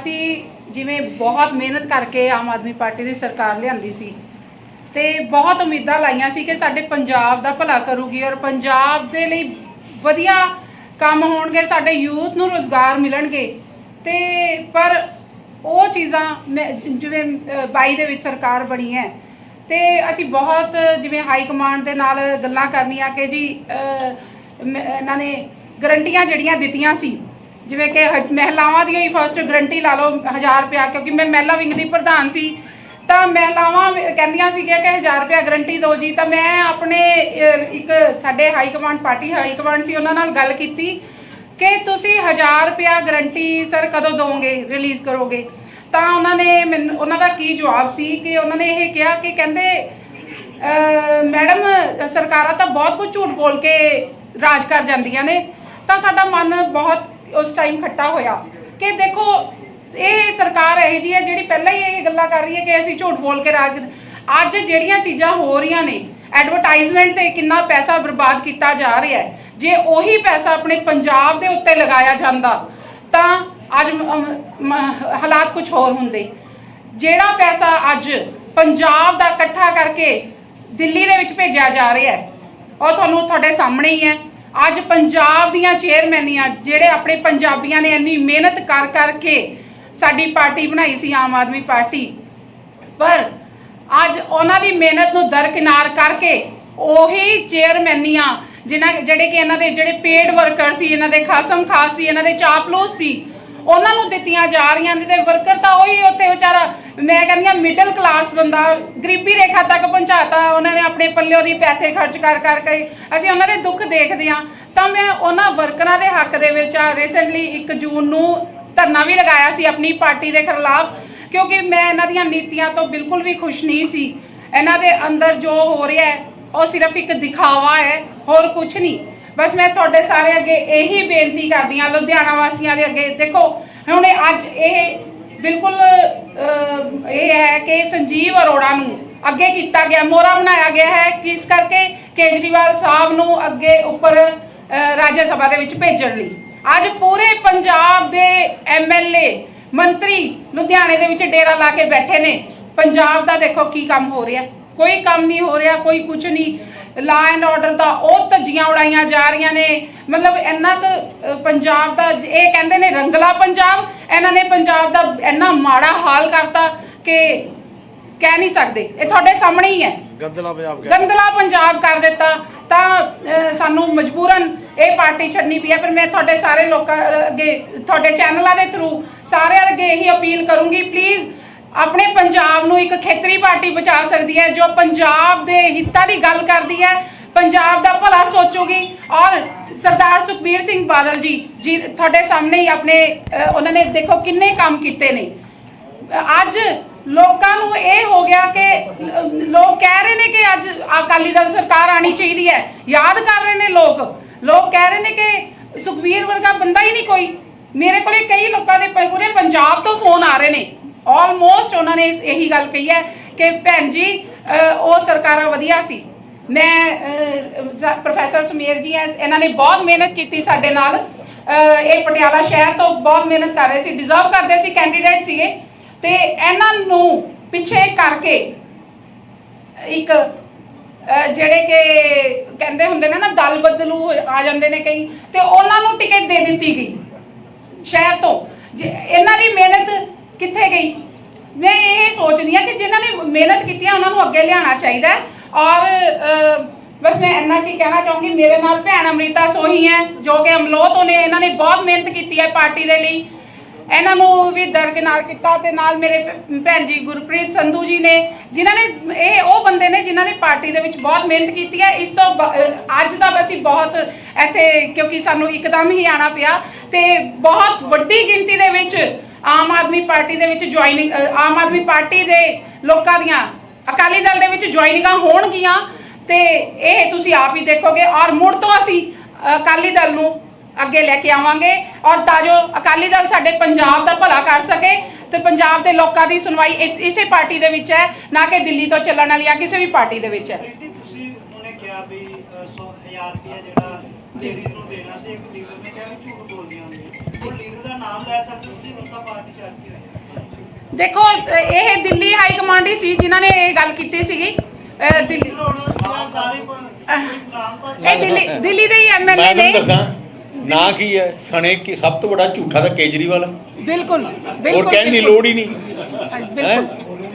ਅਸੀਂ ਜਿਵੇਂ ਬਹੁਤ ਮਿਹਨਤ ਕਰਕੇ ਆਮ ਆਦਮੀ ਪਾਰਟੀ ਦੀ ਸਰਕਾਰ ਲਿਆਂਦੀ ਸੀ ਤੇ ਬਹੁਤ ਉਮੀਦਾਂ ਲਾਈਆਂ ਸੀ ਕਿ ਸਾਡੇ ਪੰਜਾਬ ਦਾ ਭਲਾ ਕਰੂਗੀ ਔਰ ਪੰਜਾਬ ਦੇ ਲਈ ਵਧੀਆ ਕੰਮ ਹੋਣਗੇ ਸਾਡੇ ਯੂਥ ਨੂੰ ਰੋਜ਼ਗਾਰ ਮਿਲਣਗੇ। ਤੇ ਪਰ ਉਹ ਚੀਜ਼ਾਂ ਮੈਂ- ਜਿਵੇਂ ਅ, 22 ਦੇ ਵਿੱਚ ਸਰਕਾਰ ਬਣੀ ਹੈ ਤੇ ਅਸੀਂ ਬਹੁਤ ਜਿਵੇਂ ਹਾਈ ਕਮਾਂਡ ਦੇ ਨਾਲ ਗੱਲਾਂ ਕਰਨੀਆਂ ਕਿ ਜੀ ਮ- ਇਹਨਾਂ ਨੇ ਗਰੰਟੀਆਂ ਜਿਹੜੀਆਂ ਦਿੱਤੀਆਂ ਸੀ ਜਿਵੇਂ ਕਿ ਹਜ- ਮਹਿਲਾਵਾਂ ਦੀਆਂ ਹੀ ਫਸਟ ਗਰੰਟੀ ਲਾ ਲਓ 1000 ਰੁਪਿਆ ਕਿਉਂਕਿ ਮੈਂ ਮਹਿਲਾ ਵਿੰਗ ਦੀ ਪ੍ਰਧਾਨ ਸੀ ਤਾਂ ਮਹਿਲਾਵਾਂ ਵੀ ਕਹਿੰਦੀਆਂ ਸੀਗੀਆਂ ਕਿ 1000 ਰੁਪਿਆ ਗਰੰਟੀ ਦਿਓ ਜੀ ਤਾਂ ਮੈਂ ਆਪਣੇ ਅ, ਇੱਕ ਸਾਡੇ high command party high command ਸੀ ਉਹਨਾਂ ਨਾਲ ਗੱਲ ਕੀਤੀ ਕਿ ਤੁਸੀਂ 1000 ਰੁਪਿਆ ਗਰੰਟੀ ਸਰ ਕਦੋਂ ਦੋਗੇ ਰਿਲੀਜ਼ ਕਰੋਗੇ? ਤਾਂ ਉਹਨਾਂ ਨੇ ਮੈਨੂੰ ਉਹਨਾਂ ਦਾ ਕੀ ਜਵਾਬ ਸੀ ਕਿ ਉਹਨਾਂ ਨੇ ਇਹ ਕਿਹਾ ਕਿ ਕਹਿੰਦੇ ਅਹ ਮੈਡਮ ਸਰਕਾਰਾਂ ਤਾਂ ਬਹੁਤ ਕੁਝ ਝੂਠ ਬੋਲ ਕੇ ਰਾਜ ਕਰ ਜਾਂਦੀਆਂ ਨੇ ਤਾਂ ਸਾਡਾ ਮਨ ਬਹੁਤ ਉਸ ਟਾਈਮ ਖੱਟਾ ਹੋਇਆ ਕਿ ਦੇਖੋ, ਇਹ ਸਰਕਾਰ ਇਹ ਜੀ ਹੈ ਜਿਹੜੀ ਪਹਿਲਾਂ ਹੀ ਇਹ ਗੱਲਾਂ ਕਰ ਰਹੀ ਹੈ ਕਿ ਅਸੀਂ ਝੂਠ ਬੋਲ ਕੇ ਰਾਜ ਅੱਜ ਜਿਹੜੀਆਂ ਚੀਜ਼ਾਂ ਹੋ ਰਹੀਆਂ ਨੇ ਐਡਵਰਟਾਈਜ਼ਮੈਂਟ ਤੇ ਕਿੰਨਾ ਪੈਸਾ ਬਰਬਾਦ ਕੀਤਾ ਜਾ ਰਿਹਾ ਹੈ, ਜੇ ਉਹੀ ਪੈਸਾ ਆਪਣੇ ਪੰਜਾਬ ਦੇ ਉੱਤੇ ਲਗਾਇਆ ਜਾਂਦਾ, ਤਾਂ ਅੱਜ ਹਾਲਾਤ ਕੁਝ ਹੋਰ ਹੁੰਦੇ। ਜਿਹੜਾ ਪੈਸਾ ਅੱਜ ਪੰਜਾਬ ਦਾ ਇਕੱਠਾ ਕਰਕੇ ਦਿੱਲੀ ਦੇ ਵਿੱਚ ਭੇਜਿਆ ਜਾ ਰਿਹਾ ਹੈ, ਉਹ ਤੁਹਾਨੂੰ ਤੁਹਾਡੇ ਸਾਹਮਣੇ ਹੀ ਹੈ। ਅੱਜ ਪੰਜਾਬ ਦੀਆਂ ਚੇਅਰਮੈਨੀਆਂ ਜਿਹੜੇ ਆਪਣੇ ਪੰਜਾਬੀਆਂ ਨੇ ਇੰਨੀ ਮਿਹਨਤ ਕਰ ਕਰਕੇ ਸਾਡੀ ਪਾਰਟੀ ਬਣਾਈ ਸੀ, ਆਮ ਆਦਮੀ ਪਾਰਟੀ। ਪਰ ਅੱਜ ਉਹਨਾਂ ਦੀ ਮਿਹਨਤ ਨੂੰ ਦਰਕਿਨਾਰ ਕਰਕੇ ਉਹੀ ਚੇਅਰਮੈਨੀਆਂ ਜਿਨ੍ਹਾਂ ਜਿਹੜੇ ਕਿ ਇਹਨਾਂ ਦੇ ਜਿਹੜੇ ਪੇਡ ਵਰਕਰ ਸੀ, ਇਹਨਾਂ ਦੇ ਖਾਸਮ ਖਾਸ ਸੀ, ਇਹਨਾਂ ਦੇ ਚਾਪਲੂਸ ਸੀ ਉਹਨਾਂ ਨੂੰ ਦਿੱਤੀਆਂ ਜਾ ਰਹੀਆਂ ਨੇ ਤੇ ਵਰਕਰ ਤਾਂ ਉਹੀ ਉੱਥੇ ਵਿਚਾਰਾ, ਮੈਂ ਕਹਿੰਦੀ ਆ ਮਿਡਲ ਕਲਾਸ ਬੰਦਾ, ਗਰੀਬੀ ਰੇਖਾ ਤੱਕ ਪਹੁੰਚਾਤਾ, ਉਹਨਾਂ ਨੇ ਆਪਣੇ ਪੱਲਿਓ ਦੀ ਪੈਸੇ ਖਰਚ ਕਰ ਕਰਕੇ ਅਸੀਂ ਉਹਨਾਂ ਦੇ ਦੁੱਖ ਦੇਖਦੇ ਆ ਤਾਂ ਮੈਂ ਉਹਨਾਂ ਵਰਕਰਾਂ ਦੇ ਹੱਕ ਦੇ ਵਿੱਚ ਆ ਰੀਸੈਂਟਲੀ 1 ਜੂਨ ਨੂੰ ਧਰਨਾ ਵੀ ਲਗਾਇਆ ਸੀ ਆਪਣੀ ਪਾਰਟੀ ਦੇ ਖਿਲਾਫ, ਕਿਉਂਕਿ ਮੈਂ ਇਹਨਾਂ ਦੀਆਂ ਨੀਤੀਆਂ ਤੋਂ ਬਿਲਕੁਲ ਵੀ ਖੁਸ਼ ਨਹੀਂ ਸੀ। ਇਹਨਾਂ ਦੇ ਅੰਦਰ ਜੋ ਹੋ ਰਿਹਾ ਹੈ, ਉਹ ਸਿਰਫ ਇੱਕ ਦਿਖਾਵਾ ਹੈ, ਹੋਰ ਕੁਝ ਨਹੀਂ। ਬਸ ਮੈਂ ਤੁਹਾਡੇ ਸਾਰੇ ਅੱਗੇ ਇਹੀ ਬੇਨਤੀ ਕਰਦੀ ਹਾਂ, ਲੁਧਿਆਣਾ ਵਾਸੀਆਂ ਦੇ ਅੱਗੇ। ਦੇਖੋ, ਹੁਣ ਅੱਜ ਇਹ ਬਿਲਕੁਲ ਇਹ ਹੈ ਕਿ ਸੰਜੀਵ ਅਰੋੜਾ ਨੂੰ ਅੱਗੇ ਕੀਤਾ ਗਿਆ, ਮੋਹਰਾ ਬਣਾਇਆ ਗਿਆ ਹੈ। ਕਿਸ ਕਰਕੇ? ਕੇਜਰੀਵਾਲ ਸਾਹਿਬ ਨੂੰ ਅੱਗੇ ਉੱਪਰ ਰਾਜ ਸਭਾ ਦੇ ਵਿੱਚ ਭੇਜਣ ਲਈ। ਅੱਜ ਪੂਰੇ ਪੰਜਾਬ ਦੇ ਐਮਐਲਏ ਮੰਤਰੀ ਲੁਧਿਆਣੇ ਦੇ ਵਿੱਚ ਡੇਰਾ ਲਾ ਕੇ ਬੈਠੇ ਨੇ। ਪੰਜਾਬ ਦਾ ਦੇਖੋ ਕੀ ਕੰਮ ਹੋ ਰਿਹਾ। ਕੋਈ ਕੰਮ ਨਹੀਂ ਹੋ ਰਿਹਾ, ਕੋਈ ਕੁਝ ਨਹੀਂ। ਲਾ ਐਂਡ ਆਰਡਰ ਦਾ ਉਹ ਧੱਜੀਆਂ ਉਡਾਈਆਂ ਜਾ ਰਹੀਆਂ ਨੇ। ਮਤਲਬ ਇੰਨਾ ਕੁ ਪੰਜਾਬ ਦਾ ਇਹ ਕਹਿੰਦੇ ਨੇ ਰੰਗਲਾ ਪੰਜਾਬ ਇਹਨਾਂ ਨੇ ਪੰਜਾਬ ਦਾ ਇੰਨਾ ਮਾੜਾ ਹਾਲ ਕਰਤਾ ਕਿ ਕਹਿ ਨਹੀਂ ਸਕਦੇ। ਇਹ ਤੁਹਾਡੇ ਸਾਹਮਣੇ ਹੀ ਹੈ। ਗੰਦਲਾ ਪੰਜਾਬ ਗੰਦਲਾ ਪੰਜਾਬ ਕਰ ਦਿੱਤਾ। ਤਾਂ ਸਾਨੂੰ ਮਜਬੂਰਨ ਇਹ ਪਾਰਟੀ ਛੱਡਣੀ ਪਈ ਹੈ। ਪਰ ਮੈਂ ਤੁਹਾਡੇ ਸਾਰੇ ਲੋਕਾਂ ਅੱਗੇ ਤੁਹਾਡੇ ਚੈਨਲਾਂ ਦੇ ਥਰੂ ਸਾਰਿਆਂ ਅੱਗੇ ਇਹੀ ਅਪੀਲ ਕਰੂੰਗੀ। ਪਲੀਜ਼ ਆਪਣੇ ਪੰਜਾਬ ਨੂੰ ਇੱਕ ਖੇਤਰੀ ਪਾਰਟੀ ਬਚਾ ਸਕਦੀ ਹੈ, ਜੋ ਪੰਜਾਬ ਦੇ ਹਿੱਤਾਂ ਦੀ ਗੱਲ ਕਰਦੀ ਹੈ। ਪੰਜਾਬ ਦਾ ਭਲਾ ਸੋਚੂਗੀ ਔਰ ਸਰਦਾਰ ਸੁਖਬੀਰ ਸਿੰਘ ਬਾਦਲ ਜੀ ਜੀ ਤੁਹਾਡੇ ਸਾਹਮਣੇ ਹੀ ਆਪਣੇ ਉਹਨਾਂ ਨੇ ਦੇਖੋ ਕਿੰਨੇ ਕੰਮ ਕੀਤੇ ਨੇ। ਅੱਜ ਲੋਕਾਂ ਨੂੰ ਇਹ ਹੋ ਗਿਆ ਕਿ ਲੋਕ ਕਹਿ ਰਹੇ ਨੇ ਕਿ ਅੱਜ ਅਕਾਲੀ ਦਲ ਸਰਕਾਰ ਆਣੀ ਚਾਹੀਦੀ ਹੈ। ਯਾਦ ਕਰ ਰਹੇ ਨੇ ਲੋਕ। ਲੋਕ ਕਹਿ ਰਹੇ ਨੇ ਕਿ ਸੁਖਬੀਰ ਵਰਗਾ ਬੰਦਾ ਹੀ ਨਹੀਂ ਕੋਈ। ਮੇਰੇ ਕੋਲੇ ਕਈ ਲੋਕਾਂ ਦੇ ਪੂਰੇ ਪੰਜਾਬ ਤੋਂ ਫੋਨ ਆ ਰਹੇ ਨੇ। ਆਲਮੋਸਟ ਉਹਨਾਂ ਨੇ ਇਹੀ ਗੱਲ ਕਹੀ ਹੈ ਕਿ ਭੈਣ ਜੀ ਉਹ ਸਰਕਾਰਾਂ ਵਧੀਆ ਸੀ। ਮੈਂ ਪ੍ਰੋਫੈਸਰ ਸੁਮੇਰ ਜੀ ਇਹਨਾਂ ਨੇ ਬਹੁਤ ਮਿਹਨਤ ਕੀਤੀ ਸਾਡੇ ਨਾਲ। ਇਹ ਪਟਿਆਲਾ ਸ਼ਹਿਰ ਤੋਂ ਬਹੁਤ ਮਿਹਨਤ ਕਰ ਰਹੇ ਸੀ ਡਿਜ਼ਰਵ ਕਰਦੇ ਸੀ ਕੈਂਡੀਡੇਟ ਸੀਗੇ। ਤੇ ਇਹਨਾਂ ਨੂੰ ਪਿੱਛੇ ਕਰਕੇ ਇੱਕ ਜਿਹੜੇ ਕਿ ਕਹਿੰਦੇ ਹੁੰਦੇ ਨੇ ਨਾ, ਦਲ ਬਦਲੂ ਆ ਜਾਂਦੇ ਨੇ ਕਈ, ਤੇ ਉਹਨਾਂ ਨੂੰ ਟਿਕਟ ਦੇ ਦਿੱਤੀ ਗਈ ਸ਼ਹਿਰ ਤੋਂ। ਇਹਨਾਂ ਦੀ ਮਿਹਨਤ ਕਿੱਥੇ ਗਈ? ਮੈਂ ਇਹ ਸੋਚਦੀ ਹਾਂ ਕਿ ਜਿਨ੍ਹਾਂ ਨੇ ਮਿਹਨਤ ਕੀਤੀ ਹੈ ਉਹਨਾਂ ਨੂੰ ਅੱਗੇ ਲਿਆਉਣਾ ਚਾਹੀਦਾ ਹੈ। ਔਰ ਬਸ ਮੈਂ ਇੰਨਾ ਕੀ ਕਹਿਣਾ ਚਾਹੂੰਗੀ, ਮੇਰੇ ਨਾਲ ਭੈਣ ਅਮ੍ਰਿਤਾ ਸੋਹੀ ਹੈ, ਜੋ ਕਿ ਅਮਲੋਹ ਤੋਂ ਨੇ ਇਹਨਾਂ ਨੇ ਬਹੁਤ ਮਿਹਨਤ ਕੀਤੀ ਹੈ ਪਾਰਟੀ ਦੇ ਲਈ। ਇਹਨਾਂ ਨੂੰ ਵੀ ਦਰਕਿਨਾਰ ਕੀਤਾ ਤੇ ਨਾਲ ਮੇਰੇ ਭੈਣ ਜੀ ਗੁਰਪ੍ਰੀਤ ਸੰਧੂ ਜੀ ਨੇ, ਜਿਨ੍ਹਾਂ ਨੇ, ਇਹ ਉਹ ਬੰਦੇ ਨੇ ਜਿਨ੍ਹਾਂ ਨੇ ਪਾਰਟੀ ਦੇ ਵਿੱਚ ਬਹੁਤ ਮਿਹਨਤ ਕੀਤੀ ਹੈ। ਇਸ ਤੋਂ ਬ- ਅਹ, ਅੱਜ ਤਾਂ ਅਸੀਂ ਬਹੁਤ ਇੱਥੇ, ਕਿਉਂਕਿ ਸਾਨੂੰ ਇੱਕਦਮ ਹੀ ਆਣਾ ਪਿਆ ਤੇ ਬਹੁਤ ਵੱਡੀ ਗਿਣਤੀ ਦੇ ਵਿੱਚ ਆਮ ਆਦਮੀ ਪਾਰਟੀ ਦੇ ਵਿੱਚ ਜੁਆਇਨਿੰਗ ਆਮ ਆਦਮੀ ਪਾਰਟੀ ਦੇ ਲੋਕਾਂ ਦੀਆਂ ਅਕਾਲੀ ਦਲ ਦੇ ਵਿੱਚ ਜੁਆਇਨਿੰਗਾਂ ਹੋਣਗੀਆਂ ਤੇ ਇਹ ਤੁਸੀਂ ਆਪ ਹੀ ਦੇਖੋਗੇ ਔਰ ਮੁੜ ਤੋਂ ਅਸੀਂ ਅਕਾਲੀ ਦਲ ਨੂੰ ਅੱਗੇ ਲੈ ਕੇ ਆਵਾਂਗੇ ਔਰ ਤਾਂ ਜੋ ਅਕਾਲੀ ਦਲ ਸਾਡੇ ਪੰਜਾਬ ਦਾ ਭਲਾ ਕਰ ਸਕੇ ਤੇ ਪੰਜਾਬ ਦੇ ਲੋਕਾਂ ਦੀ ਸੁਣਵਾਈ ਇਸ- ਪਾਰਟੀ ਦੇ ਵਿੱਚ ਹੈ ਨਾ ਕਿ ਦਿੱਲੀ ਤੋਂ ਚੱਲਣ ਵਾਲੀ ਜਾਂ ਕਿਸੇ ਵੀ ਪਾਰਟੀ ਦੇ ਵਿੱਚ ਹੈ। ਤੁਸੀਂ ਉਹਨੇ ਕਿਹਾ ਵੀ 100000 ਰੁਪਇਆ ਜਿਹੜਾ ਨੂੰ ਦੇਣਾ ਸੀ ਇੱਕ ਲੀਡਰ ਨੇ ਨਾਮ ਲੈ ਸਕਦੇ ਤੁਸੀਂ ਪਾਰਟੀ ਹੋਈ ਦੇਖੋ ਇਹ ਦਿੱਲੀ ਹਾਈ ਕਮਾਂਡ ਹੀ ਸੀ ਜਿਨ੍ਹਾਂ ਨੇ ਇਹ ਗੱਲ ਕੀਤੀ ਸੀਗੀ। ਦਿੱਲੀ ਇਹ ਦੇ ਹੀ ਐਮਐਲਏ ਮੈਂ ਨੇ। ਤੁਹਾਨੂੰ ਦੱਸਾਂ ਨਾ ਕੀ ਹੈ ਸਣੇ ਕੀ ਸਭ ਤੋਂ ਵੱਡਾ ਝੂਠਾ ਤਾਂ ਕੇਜਰੀਵਾਲ ਹੈ। ਬਿਲਕੁਲ ਹੋਰ ਬਿਲਕੁਲ ਕਹਿਣ ਦੀ ਬਿਲਕੁਲ। ਲੋੜ ਹੀ ਨਹੀਂ। ਹਾਂਜੀ, ਬਿਲਕੁਲ।